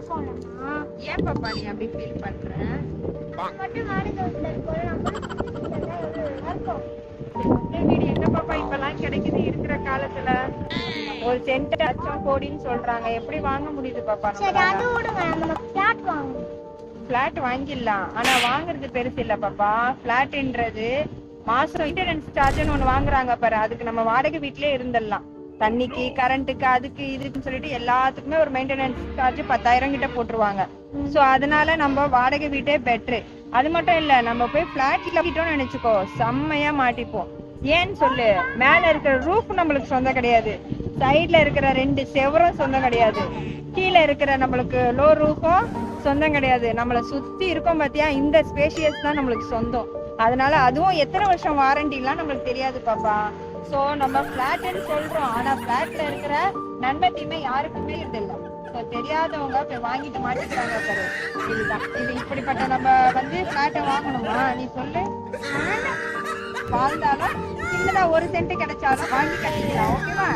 நல்லா இருக்கும் இல்லைன்னா ஏன் பாப்பா நீ அப்படி ஃபீல் பண்ற? மட்டும் வாடகை வீட்டுல இருக்கோம் நம்ம இதெல்லாம் எவ்வளவு நல்லா இருக்கும். ஒரே வீடு என்ன பாப்பா இப்பெல்லாம் கிடைக்குது இருக்கிற காலத்துல? ஒரு சென்ட் லட்சம் கோடின்னு சொல்றாங்க. எப்படி வாங்க முடியுது பாப்பா சரி அது விடுங்க. நம்ம ஃபிளாட் வாங்குவோம் பிளாட் வாங்கிடலாம். ஆனா வாங்குறது பெருசு இல்ல பாப்பா. பிளாட்ன்றது மாசம் மெயின்டெனன்ஸ் சார்ஜ்னு ஒண்ணு வாங்குறாங்க பாரு. அதுக்கு நம்ம வாடகை வீட்லயே இருந்துடலாம். தண்ணிக்கு கரண்ட்டுக்கு அதுக்கு இதுக்குன்னு சொல்லிட்டு எல்லாத்துக்குமே ஒரு மெயின்டெனன்ஸ் சார்ஜ் பத்தாயிரம் கிட்ட போட்டுருவாங்க. சோ அதனால நம்ம வாடகை வீட்டே பெட்ரு அது மட்டும் இல்ல நம்ம போய் பிளாட்ல விட்டோம்னு நினைச்சுக்கோ செம்மையா மாட்டிப்போம். ஏன்னு சொல்லு மேல இருக்கிற ரூஃப் நம்மளுக்கு சொந்தம் கிடையாது. சைடுல இருக்கிற ரெண்டு செவரும் சொந்தம் கிடையாது. கீழே இருக்கிற நம்மளுக்கு லோ ரூஃபும் சொந்தம் கிடையாது. நம்மளை சுத்தி இருக்கோம் பாத்தியா இந்த ஸ்பேஷியஸ் தான் நம்மளுக்கு சொந்தம். அதனால அதுவும் எத்தனை வருஷம் வாரண்டிலாம் நம்மளுக்கு தெரியாது பாப்பா. சோ நம்ம பிளாட்னு சொல்றோம். ஆனா பிளாட்ல இருக்கிற நன்மை தீமை யாருக்குமே இல்லை ஸோ தெரியாதவங்க போய் வாங்கிட்டு மாட்டிக்கிறாங்க பாரு. இதுதான். இது இப்படிப்பட்ட நம்ம வந்து பிளாட்டை வாங்கணுமா? நீ சொல்லு. வாழ்ந்தாலும் சின்னதா ஒரு சென்ட் கிடைச்சாலும் வாங்கி கட்டிக்கலாம். ஓகேவா